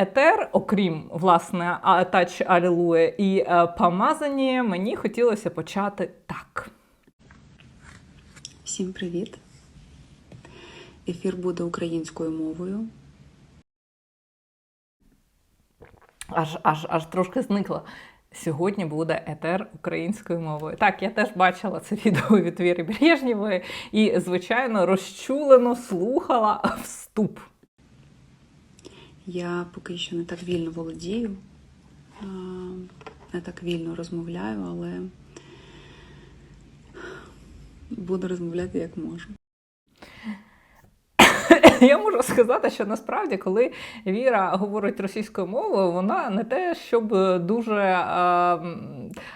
Етер, окрім власне тач Алілуя і е, помазані, мені хотілося почати так. Всім привіт! Ефір буде українською мовою. Аж аж аж трошки зникла. Сьогодні буде етер українською мовою. Так, я теж бачила це відео від Віри Брежнєвої і, звичайно, розчулено слухала вступ. Я поки що не так вільно володію, не так вільно розмовляю, але буду розмовляти як можу. Я можу сказати, що насправді, коли Віра говорить російською мовою, вона не те, щоб дуже е,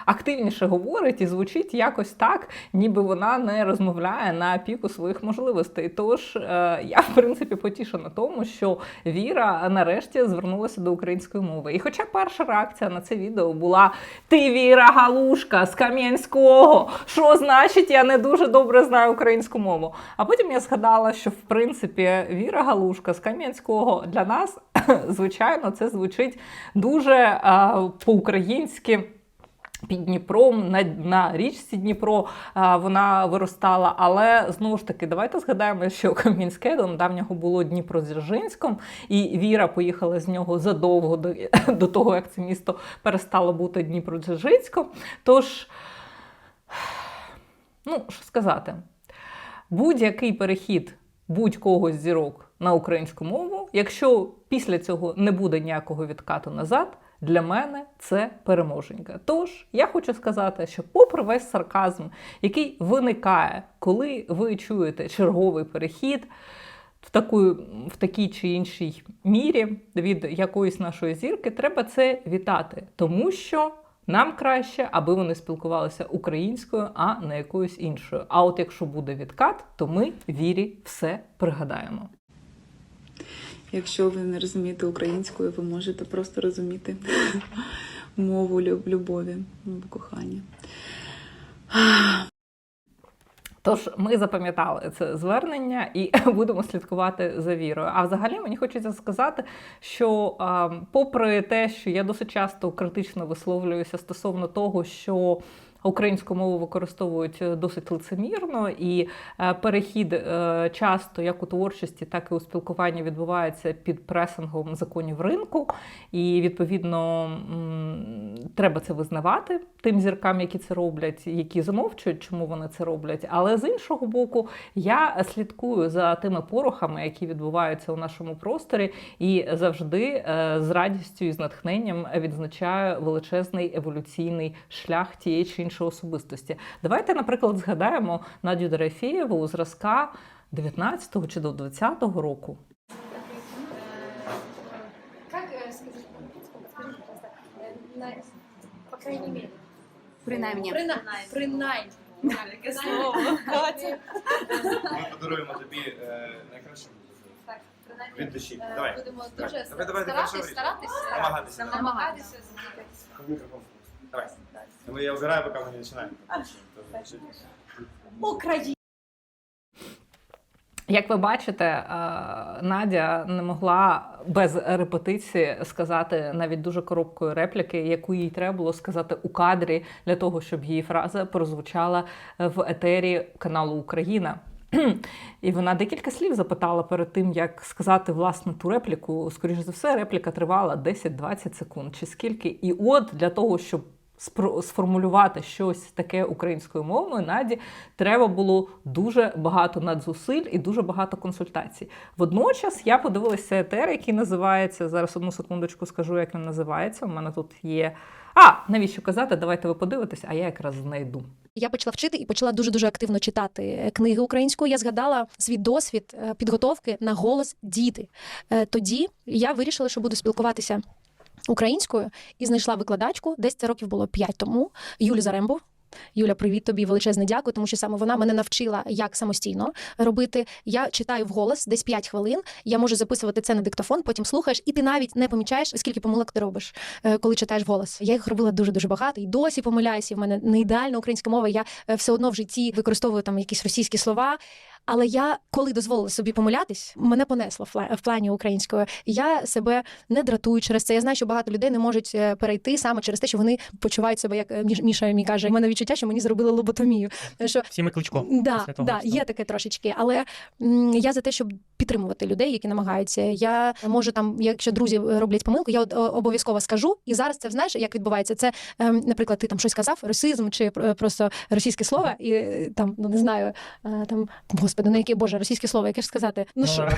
активніше говорить і звучить якось так, ніби вона не розмовляє на піку своїх можливостей. Тож е, я, в принципі, потішена тому, що Віра нарешті звернулася до української мови. І хоча перша реакція на це відео була Ти Віра Галушка з Кам'янського, що значить, я не дуже добре знаю українську мову. А потім я згадала, що в принципі Віра Галушка з Кам'янського для нас, звичайно, це звучить дуже по-українськи. Під Дніпром на, на річці Дніпро а, вона виростала. Але знову ж таки, давайте згадаємо, що Кам'янське до давнього було Дніпродзержинськом, і Віра поїхала з нього задовго до, до того, як це місто перестало бути Дніпродзержинськом. Тож, ну що сказати, будь-який перехід будь-кого з зірок на українську мову, якщо після цього не буде ніякого відкату назад, для мене це переможенька. Тож я хочу сказати, що, попри весь сарказм, який виникає, коли ви чуєте черговий перехід в таку, в такій чи іншій мірі від якоїсь нашої зірки, треба це вітати, тому що. Нам краще, аби вони спілкувалися українською, а не якоюсь іншою. А от якщо буде відкат, то ми вірі все пригадаємо. Якщо ви не розумієте українською, ви можете просто розуміти мову любові, кохання. Тож ми запам'ятали це звернення і будемо слідкувати за вірою. А взагалі мені хочеться сказати, що попри те, що я досить часто критично висловлююся стосовно того, що Українську мову використовують досить лицемірно, і е, перехід е, часто як у творчості, так і у спілкуванні відбувається під пресингом законів ринку. І відповідно треба це визнавати тим зіркам, які це роблять, які замовчують, чому вони це роблять. Але з іншого боку, я слідкую за тими порохами, які відбуваються у нашому просторі, і завжди е, з радістю і з натхненням відзначаю величезний еволюційний шлях тієї чи іншої особистості. Давайте, наприклад, згадаємо Надю Дорофєєву у зразка 19-го чи до 20-го року. Э, э, на- по крайней мере. Принаймні. Прина... Принаймні. Слово, Ми подаруємо тобі е, найкраще Так, принаймні. від душі. е, Давай. Будемо дуже Давай, давай, старатись, Намагатися. намагатися. Давай. Ну, я убираю, поки ми не починаємо. Україна. Як ви бачите, е, Надя не могла без репетиції сказати навіть дуже короткої репліки, яку їй треба було сказати у кадрі для того, щоб її фраза прозвучала в етері каналу Україна. І вона декілька слів запитала перед тим, як сказати власне ту репліку. Скоріше за все, репліка тривала 10-20 секунд чи скільки. І от для того, щоб сформулювати щось таке українською мовою, Наді треба було дуже багато надзусиль і дуже багато консультацій. Водночас я подивилася етер, який називається зараз. Одну секундочку скажу, як він називається. У мене тут є. А навіщо казати? Давайте ви подивитесь, а я якраз знайду. Я почала вчити і почала дуже дуже активно читати е, книги українською. Я згадала свій досвід е, підготовки на голос діти. Е, Тоді я вирішила, що буду спілкуватися українською і знайшла викладачку. Десь це років було 5 тому. Юлю Зарембу. Юля, привіт тобі, величезне дякую, тому що саме вона мене навчила, як самостійно робити. Я читаю вголос десь 5 хвилин. Я можу записувати це на диктофон, потім слухаєш, і ти навіть не помічаєш, скільки помилок ти робиш, е, коли читаєш вголос. Я їх робила дуже дуже багато і досі помиляюся. В мене не ідеальна українська мова. Я е, все одно в житті використовую там якісь російські слова. Але я, коли дозволила собі помилятись, мене понесло в плані української. Я себе не дратую через це. Я знаю, що багато людей не можуть е, перейти саме через те, що вони почувають себе, як е, Міша мені каже. У мене відчуття, що мені зробили лоботомію. Що Всі ми кличко. Да, да, є таке трошечки, але я за те, щоб підтримувати людей, які намагаються. Я можу там, якщо друзі роблять помилку, я от, обов'язково скажу. І зараз це знаєш, як відбувається. Це, ем, наприклад, ти там щось сказав, расизм чи е, просто російське слово, і е, там ну не знаю, е, там господи, ну яке боже, російське слово, яке ж сказати? Ну що?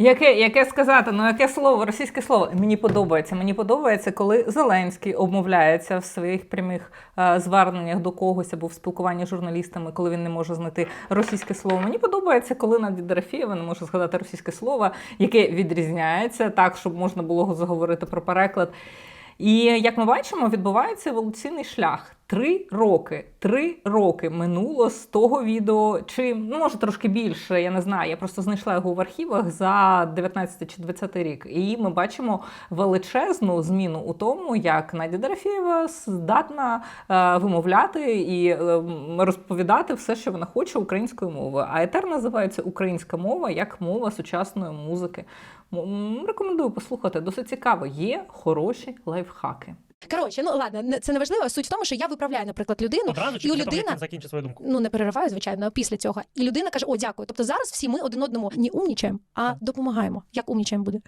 Яке, яке сказати? Ну яке слово, російське слово? Мені подобається. Мені подобається, коли Зеленський обмовляється в своїх прямих е, зверненнях до когось або в спілкуванні з журналістами, коли він не може знайти російське слово. Мені подобається, коли Надя Дорофєєва не може згадати російське слово, яке відрізняється так, щоб можна було заговорити про переклад. І як ми бачимо, відбувається еволюційний шлях. Три роки. Три роки минуло з того відео, чи ну може трошки більше, я не знаю. Я просто знайшла його в архівах за 19 чи 20 рік. І ми бачимо величезну зміну у тому, як Надя Дорофєєва здатна е, вимовляти і е, розповідати все, що вона хоче українською мовою. А етер називається українська мова як мова сучасної музики. Рекомендую послухати. Досить цікаво. Є хороші лайфхаки. Коротше, ну ладно, це не важливо. Суть в тому, що я виправляю, наприклад, людину, Одразу чи і після того, як людина він закінчить свою думку? ну не перериваю, звичайно, після цього. І людина каже: О, дякую. Тобто зараз всі ми один одному не умнічаємо, а допомагаємо. Як умнічаємо буде?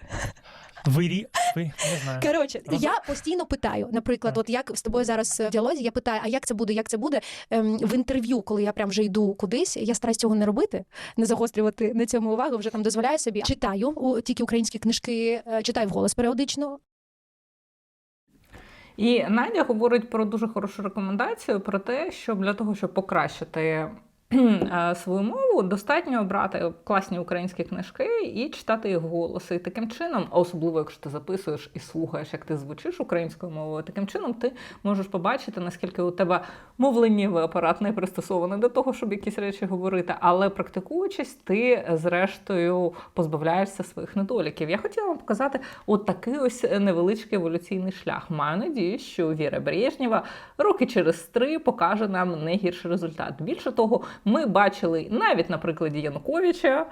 Вирі, ви не знаю. Коротше, Роз- я постійно питаю. Наприклад, от як з тобою зараз в діалозі, я питаю, а як це буде? Як це буде ем, в інтерв'ю, коли я прям вже йду кудись? Я стараюсь цього не робити, не загострювати на цьому увагу. Вже там дозволяю собі. Читаю у, тільки українські книжки, е, читаю вголос періодично. І Надя говорить про дуже хорошу рекомендацію про те, що для того, щоб покращити свою мову, достатньо брати класні українські книжки і читати їх голоси. І таким чином, а особливо якщо ти записуєш і слухаєш, як ти звучиш українською мовою, таким чином ти можеш побачити, наскільки у тебе мовленнєвий апарат не пристосований до того, щоб якісь речі говорити, але практикуючись, ти зрештою позбавляєшся своїх недоліків. Я хотіла вам показати от такий ось невеличкий еволюційний шлях. Маю надію, що Віра Брежнєва роки через три покаже нам не гірший результат. Більше того, ми бачили навіть на прикладі Януковича.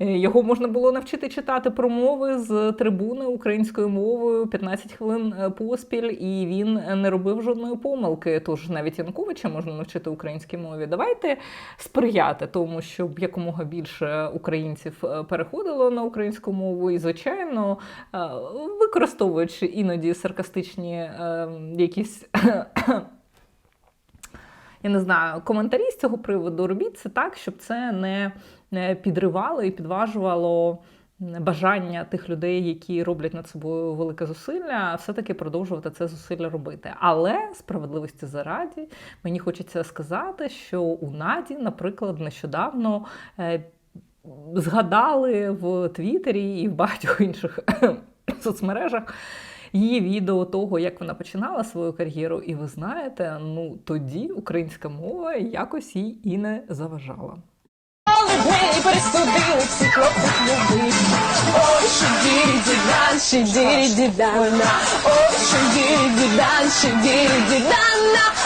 е, Його можна було навчити читати промови з трибуни українською мовою 15 хвилин е, поспіль, і він не робив жодної помилки. Тож навіть Януковича можна навчити українській мові. Давайте сприяти тому, щоб якомога більше українців е, переходило на українську мову, і звичайно, використовуючи іноді саркастичні якісь. Я не знаю, коментарі з цього приводу робіть це так, щоб це не підривало і підважувало бажання тих людей, які роблять над собою велике зусилля, все-таки продовжувати це зусилля робити. Але справедливості зараді мені хочеться сказати, що у Наді, наприклад, нещодавно е, згадали в Твіттері і в багатьох інших соцмережах. Її відео того, як вона починала свою кар'єру, і ви знаєте, ну тоді українська мова якось їй і не заважала.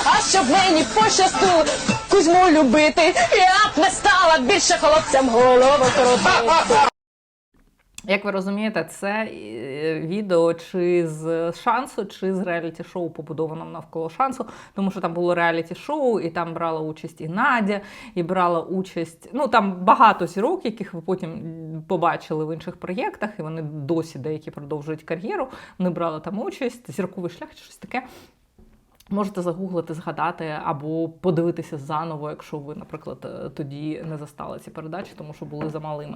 А щоб мені пощастило Кузьму любити, я б не стала більше хлопцям голову крутити. Як ви розумієте, це е, відео чи з шансу, чи з реаліті-шоу, побудованого навколо шансу, тому що там було реаліті-шоу, і там брала участь і Надя, і брала участь. Ну там багато зірок, яких ви потім побачили в інших проєктах, і вони досі деякі продовжують кар'єру. Вони брали там участь, зірковий шлях чи щось таке. Можете загуглити, згадати або подивитися заново, якщо ви, наприклад, е, тоді не застали ці передачі, тому що були замалими.